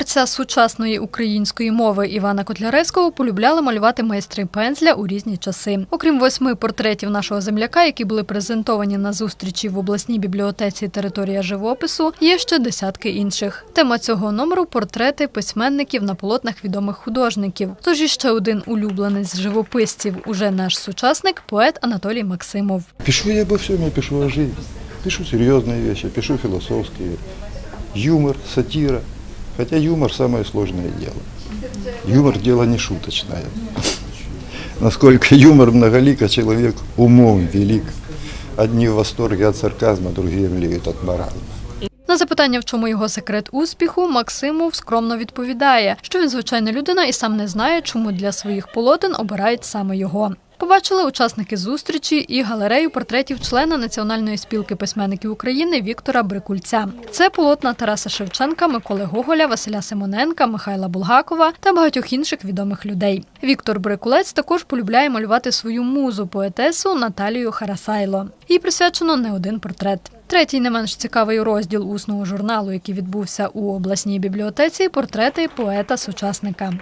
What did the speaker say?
Творця сучасної української мови Івана Котляревського полюбляли малювати майстри пензля у різні часи. Окрім восьми портретів нашого земляка, які були презентовані на зустрічі в обласній бібліотеці Територія живопису, є ще десятки інших. Тема цього номеру портрети письменників на полотнах відомих художників. Тож іще один улюбленець живописців, уже наш сучасник, поет Анатолій Максимов. Пишу я обо всем, я пишу о. Пишу серьезные вещи, пишу философские. Юмор, сатира. Хотя юмор самое сложное дело. Юмор дело не шуточное. Насколько юмор многолик, а человек умом велик. Одни в восторге от сарказма, другие млеют от маразма. На запитання, в чому його секрет успіху, Максимов скромно відповідає, що він звичайна людина і сам не знає, чому для своїх полотен обирають саме його. Побачили учасники зустрічі і галерею портретів члена Національної спілки письменників України Віктора Брикульця. Це полотна Тараса Шевченка, Миколи Гоголя, Василя Симоненка, Михайла Булгакова та багатьох інших відомих людей. Віктор Брикулець також полюбляє малювати свою музу поетесу Наталію Харасайло. Їй присвячено не один портрет. Третій не менш цікавий розділ усного журналу, який відбувся у обласній бібліотеці, портрети поета-сучасника.